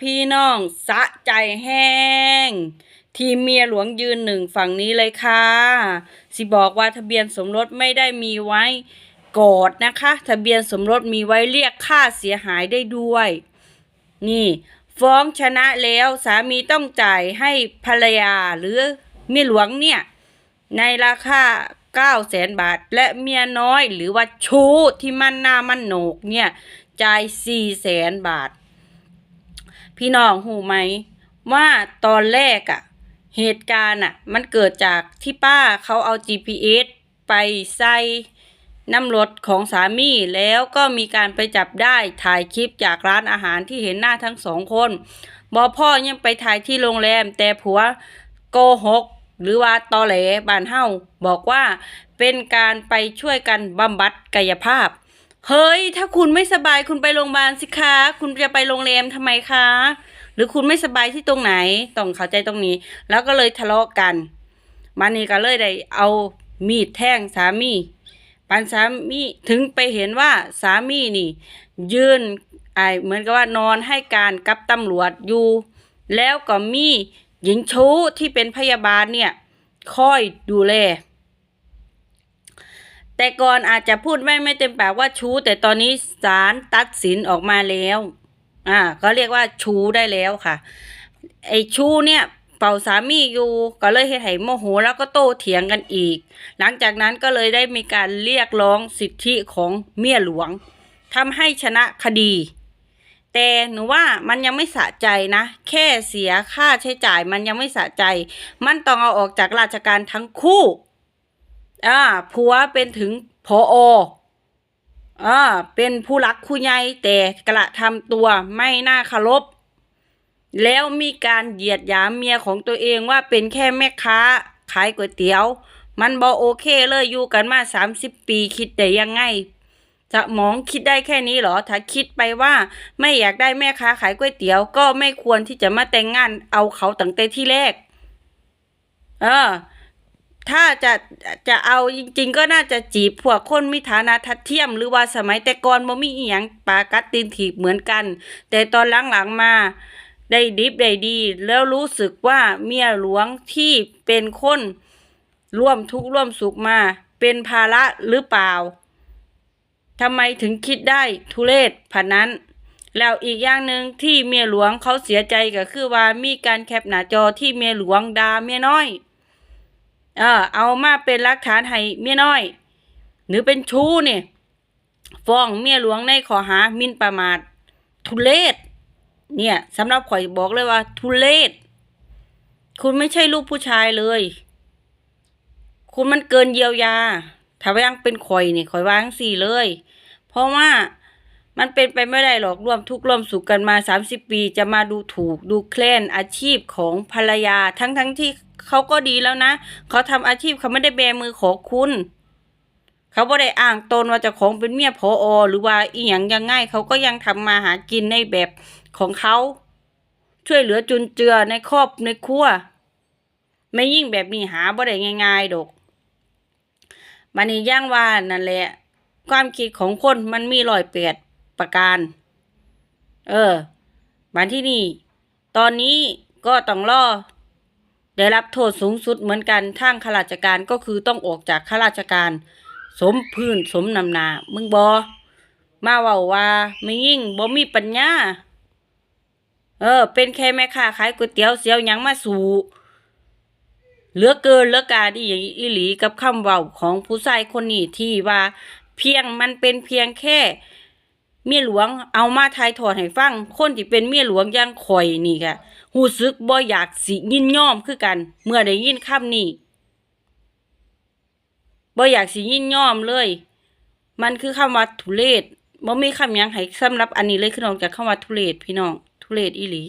พี่น้องสะใจแห้ง ทีเมียหลวงยืนหนึ่งฝั่งนี้เลยค่ะ สิบอกว่าทะเบียนสมรสไม่ได้มีไว้กอดนะคะ ทะเบียนสมรสมีไว้เรียกค่าเสียหายได้ด้วย นี่ ฟ้องชนะแล้วสามีต้องจ่ายให้ภรรยาหรือเมียหลวงเนี่ย ในราคา9แสนบาท และเมียน้อยหรือว่าชู้ที่มั่นหน้ามั่นโหนกเนี่ย จ่าย4แสนบาท พี่น้องหูไหม ว่าตอนแรกอะเหตุการณ์อะมันเกิดจากที่ป้าเขาเอา GPS ไปใส่น้ำรถของสามีแล้วก็มีการไปจับได้ถ่ายคลิปจากร้านอาหารที่เห็นหน้าทั้งสองคนบอพ่อยังไปถ่ายที่โรงแรม แต่ผัวโกหก หรือว่าตอแหลบานเฮาบอกว่าเป็นการไปช่วยกันบำบัดกายภาพ เฮ้ย ถ้าคุณไม่สบายคุณไปโรงพยาบาลสิคะ คุณจะไปโรงแรมทำไมคะ หรือคุณไม่สบายที่ตรงไหน ต้องเข้าใจตรงนี้ แล้วก็เลยทะเลาะกันมันนี่ก็เลยได้เอามีดแทงสามี ปันสามีถึงไปเห็นว่าสามีนี่ ยืนไอเหมือนกับว่านอนให้การกับตำรวจอยู่ แล้วก็มีหญิงชู้ที่เป็นพยาบาลเนี่ย คอยดูแล แต่ก่อนอาจจะพูดไม่ไม่เต็มปากว่าชู้ แต่ตอนนี้ศาลตัดสินออกมาแล้ว อ่าก็เรียกว่าชู้ได้แล้วค่ะ ไอ้ชู้เนี่ยเป่าสามีอยู่ก็เลยเฮ็ดให้โมโหแล้วก็โต้เถียงกันอีก หลังจากนั้นก็เลยได้มีการเรียกร้องสิทธิของเมียหลวงทำให้ชนะคดี แต่หนูว่ามันยังไม่สะใจนะ แค่เสียค่าใช้จ่ายมันยังไม่สะใจ มันต้องเอาออกจากราชการทั้งคู่ อ่าผัวเป็นถึงพอออ่าเป็นผู้รักผู้ใหญ่แต่กระทำตัวไม่น่าเคารพแล้วมีการเหยียดหยามเมียของตัวเองว่าเป็นแค่แม่ค้า ขายก๋วยเตี๋ยว มันบอโอเคเลยอยู่กันมาสามสิบปีคิดได้ยังไงสมองคิดได้แค่นี้เหรอ ถ้าคิดไปว่าไม่อยากได้แม่ค้าขายก๋วยเตี๋ยว ก็ไม่ควรที่จะมาแต่งงานเอาเขาตั้งแต่ที่แรก เออ ถ้าจะจะเอาจริง ๆ ก็น่าจะจีบพวกคนมีฐานะทัดเทียม หรือว่าสมัยแต่ก่อนบ่มีอีหยังปากัดตีนถีบเหมือนกัน แต่ตอนหลังๆมาได้ดิบได้ดี แล้วรู้สึกว่าเมียหลวงที่เป็นคนร่วมทุกข์ร่วมสุขมา เป็นภาระหรือเปล่าทำไมถึงคิดได้ทุเลศผันนั้น แล้วอีกอย่างหนึ่งที่เมียหลวงเขาเสียใจก็คือว่ามีการแคปหน้าจอที่เมียหลวงด่าเมียน้อย เออเอามาเป็นหลักฐานให้เมียน้อย หรือเป็นชู้เนี่ยฟ้องเมียหลวงในข้อหามินประมาททุเลศเนี่ยสำหรับข่อยบอกเลยว่า ทุเลศคุณไม่ใช่ลูกผู้ชายเลย คุณมันเกินเยียวยา ถ้าว่ายังเป็นข่อยเนี่ยข่อยวางสี่เลย เพราะว่ามันเป็นไปไม่ได้หรอกร่วมทุกข์ร่วมสุขกันมาสามสิบปี จะมาดูถูกดูแคลนอาชีพของภรรยาทั้งทั้งที่ เขาก็ดีแล้วนะ เขาทำอาชีพเขาไม่ได้แบมือขอคุณ เขาบ่ได้อ้างตนว่าจะของเป็นเมียพออหรือว่าอีหยังยังไงเขาก็ยังทำมาหากินในแบบของเขา ช่วยเหลือจุนเจือในครอบในครัวไม่ยิ่งแบบนี้หาบ่ได้ง่ายๆดอกมันนี่ย่างว่านั่นแหละ ความคิดของคนมันมีรอยเปียดประการ เออบันที่นี่ ตอนนี้ก็ต้องรอ ได้รับโทษสูงสุดเหมือนกันทางข้าราชการก็คือต้องออกจากข้าราชการ สมพื้นสมนำนา มึงบอมาเว่าว่าไม่ยิ่งบ่มีปัญญา เออ เป็นแค่แม่ค้าขายก๋วยเตี๋ยวเสียวยังมาสู่เหลือเกินเหลือกาดีอีหลีกับคำเว้าของผู้ชายคนนี้ที่ว่าเพียงมันเป็นเพียงแค่ เมียหลวงเอามาทายถอดให้ฟัง คนที่เป็นเมียหลวงยังข่อยนี่ค่ะ หูซึกบ่อยากสิยินยอมคือกัน เมื่อได้ยินคำนี้บ่อยากสิยินยอมเลย มันคือคำว่าทุเรศบ่มีคำยังให้สำหรับอันนี้เลยคือน้องจากคำว่าทุเรศพี่น้อง ทุเรศอีหลี